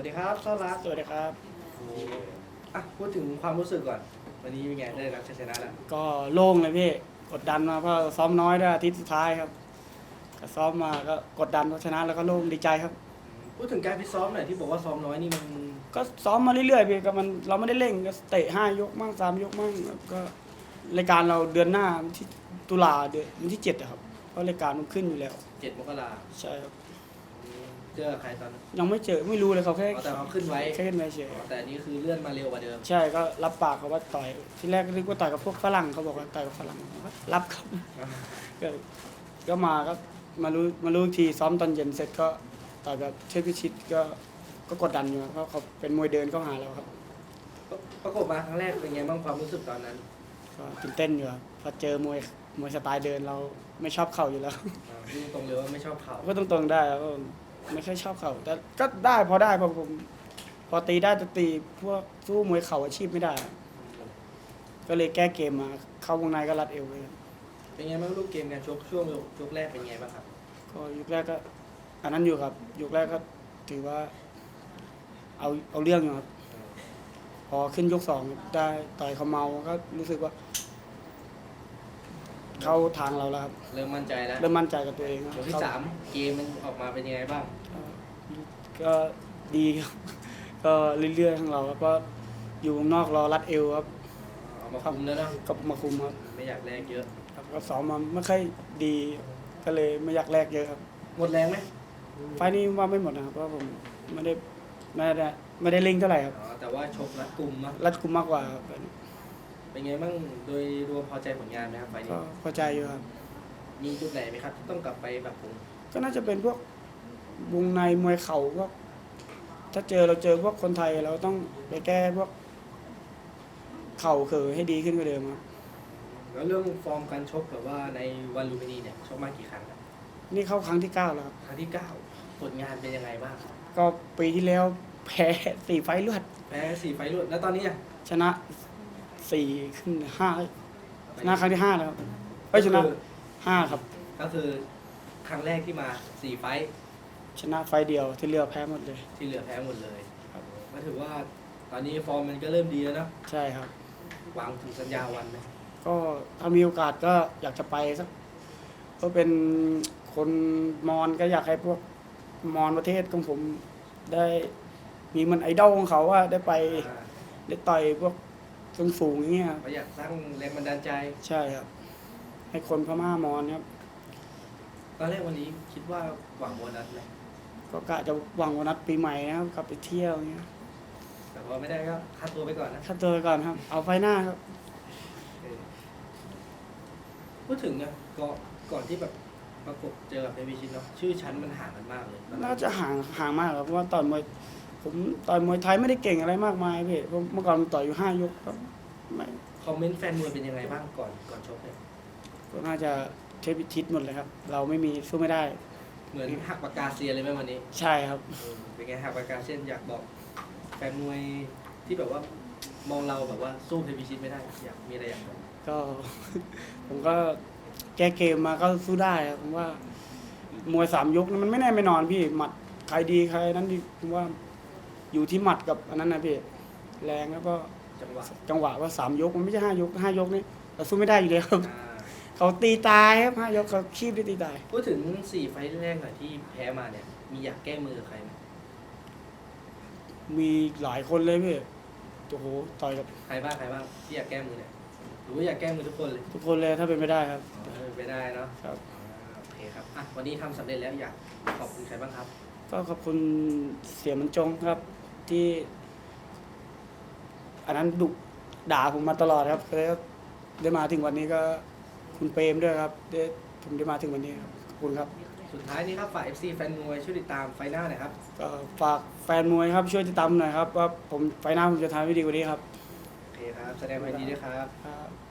วัสดีครับต้อนรับสวัสดีครับ อะพูดถึงความรู้สึกก่อน วันนี้เป็นไงได้รับชัยชนะแล้วก็โล่งเลยพี่กดดันมาเพราะซ้อมน้อยด้วยอาทิตย์สุดท้ายครับก็ซ้อมมาก็กดดันเพราะชนะแล้วก็โล่งดีใจครับ พูดถึงการฟิตซ้อมหน่อยที่บอกว่าซ้อมน้อยนี่มันก็ซ้อมมาเรื่อยๆพี่ก็มันเราไม่ได้เร่งก็เตะห้ายกมั่งสามยกมั่งก็รายการเราเดือนหน้าวันที่ตุลาเดือนวันที่เจ็ดอะครับเพราะรายการมันขึ้นอยู่แล้ว เจ็ดมกราใช่ครับ เจอใครตอนนั้นยังไม่เจอไม่รู้เลยเขาแค่อ๋อแต่เขาขึ้นไว้แค่ขึ้นมาเฉยอ๋อแต่อันนี้คือเลื่อนมาเร็วกว่าเดิม ใช่ก็รับปากเขาว่าต่อยที่แรกก็นึกว่าต่อยกับพวกฝรั่งเขาบอกว่าต่อยกับฝรั่งก็รับครับก็ก็มาก็มารู้มารู้อีกทีซ้อมตอนเย็นเสร็จก็ต่อยแบบเชฟพิชิตก็ก็กดดันอยู่ครับเพราะเขาเป็นมวยเดินเข้าหาเราครับ ประกบมาครั้งแรกเป็นไงบ้างความรู้สึกตอนนั้นก็ตื่นเต้นอยู่ครับพอเจอมวยมวยสไตล์เดินเราไม่ชอบเข่าอยู่แล้ว อ่าพูดตรงเลยว่าไม่ชอบเขา ก็ตรงๆได้ครับผม ไม่ค่อยชอบเข่าแต่ก็ได้พอได้พอผม พอตีได้แต่ตีพวกสู้มวยเข่าอาชีพไม่ได้ ก็เลยแก้เกมมา เข้าวงในก็รัดเอวเลยครับเป็นไงบ้างลูกเกมการชกช่วงยกแรกเป็นไงบ้างครับ ก็ยุคแรกก็ อันนั้นอยู่ครับยุคแรกก็ถือว่า เอาเอาเรื่องอยู่ครับ พอขึ้นยกสองได้ต่อยเขาเมาก็รู้สึกว่า เข้าทางเราแล้วครับ เริ่มมั่นใจแล้วเริ่มมั่นใจกับตัวเองยกที่สามเกมมันออกมาเป็นยังไงบ้าง ก็ดีครับ ก็เรื่อยๆของเราครับก็อยู่ข้างนอกรอรัดเอวครับเอามาคุมแล้วเนาะก็มาคุมครับไม่อยากแลกเยอะ ครับก็ซ้อมมาไม่ค่อยดีก็เลยไม่อยากแลกเยอะครับ หมดแรงไหมไฟล์นี้ว่าไม่หมดนะครับเพราะผมไม่ได้ไม่ได้ไม่ได้เล่งเท่าไหร่ครับ อ๋อแต่ว่าชกรัดกุมเนาะรัดกุมมากกว่าครับ เป็นไงบ้างโดยรวมพอใจผลงานไหมครับไฟล์นี้ก็พอใจอยู่ครับ มีจุดไหนไหมครับที่ต้องกลับไปปรับปรุงก็น่าจะเป็นพวกวงในมวยเข่าพวกถ้าเจอเราเจอพวกคนไทยเราต้องไปแก้พวก เข่าเขอให้ดีขึ้นกว่าเดิมครับ แล้วเรื่องฟอร์มการชกแบบว่าในวันลูมินีเนี่ยชกมากี่ครั้งแล้วนี่เข้าครั้งที่เก้าแล้วครับ ครั้งที่เก้าผลงานเป็นยังไงบ้างก็ปีที่แล้วแพ้สี่ไฟล์รวดแพ้สี่ไฟล์รวดแล้วตอนนี้อะชนะ สี่ขึ้นห้าชนะครั้งที่ห้าแล้วครับไม่ชนะก็คือห้าครับ ก็คือครั้งแรกที่มาสี่ไฟล์ชนะไฟล์เดียวที่เหลือแพ้หมดเลย ที่เหลือแพ้หมดเลยครับ ก็ถือว่าตอนนี้ฟอร์มมันก็เริ่มดีแล้วเนาะใช่ครับ หวังถึงสัญญาวันไหมก็ถ้ามีโอกาสก็อยากจะไปสักก็เป็นคนมอญก็อยากให้พวกมอญประเทศของผมได้มีมันไอดอลของเขาว่าได้ไปอ่าได้ต่อยพวก สูงสูงๆอย่างเงี้ยครับก็อยากสร้างแรงบันดาลใจ ใช่ครับ ให้คนพม่ามอญครับ ตอนแรกวันนี้คิดว่าหวังโบนัสไหมก็กะจะหวังวันนัดปีใหม่นะครับกลับไปเที่ยวอย่างเงี้ยแต่พอไม่ได้ก็ค่าตัวไปก่อนนะถ้าเจอก่อนครับ เอาไฟหน้าครับ เออพูดถึงเนี่ยก่อนก่อนที่แบบประกบเจอกับเดวิชินเนาะชื่อชั้นมันห่างกันมากเลยน่าจะห่างห่างมากครับเพราะว่าต่อยมวย ผมต่อยมวยไทยไม่ได้เก่งอะไรมากมายพี่เพราะเมื่อก่อนผมต่อยอยู่ห้ายกครับไม่คอมเมนต์แฟนมวยเป็นยังไงบ้างก่อนก่อนชกเนี่ยก็น่าจะเทพิชิตหมดเลยครับ เราไม่มีสู้ไม่ได้ เหมือนหักปากกาเซียเลยไหมวันนี้ใช่ครับเออเป็นไงหักปากกาเซียนอยากบอก แฟนมวยที่แบบว่ามองเราแบบว่าสู้เทวิชิตไม่ได้อยากมีอะไรอยากบอกก็ ผมก็แก้เกมมาก็สู้ได้ครับผมว่ามวยสามยกนั้นมันไม่แน่ไม่นอนพี่หมัดใครดีใครนั้นดีผมว่า อยู่ที่หมัดกับอันนั้นนะพี่แรงแล้วก็จังหวะจังหวะว่าสามยกมันไม่ใช่ห้ายกห้ายกนี่เราสู้ไม่ได้อยู่แล้วครับอ่าเขาตีตายครับห้ายกเขาคีบได้ตีตาย พูดถึงสี่ไฟล์แรกหน่อยที่แพ้มาเนี่ย มีอยากแก้มือกับใครไหมมีหลายคนเลยพี่โอ้โหต่อยกับใครบ้างใครบ้างที่อยากแก้มือเนี่ยหรือว่าอยากแก้มือทุกคนเลยทุกคนเลยถ้าเป็นไม่ได้ครับเออไปได้เนาะครับ อ่าโอเคครับอะวันนี้ทำสำเร็จแล้วอยากขอบคุณใครบ้างครับ ก็ขอบคุณเสียมันจงครับที่ อันนั้นดุด่าผมมาตลอดครับแล้วได้มาถึงวันนี้ก็คุณเปรมด้วยครับได้ผมได้มาถึงวันนี้ครับขอบคุณครับ สุดท้ายนี้ครับฝาก FC แฟนมวยช่วยติดตามไฟหน้าหน่อยครับ ก็ฝากแฟนมวยครับช่วยติดตามหน่อยครับว่าผมไฟหน้าผมจะทำให้ดีกว่านี้ครับ โอเคครับ แสดงความยินดีด้วยครับ ครับ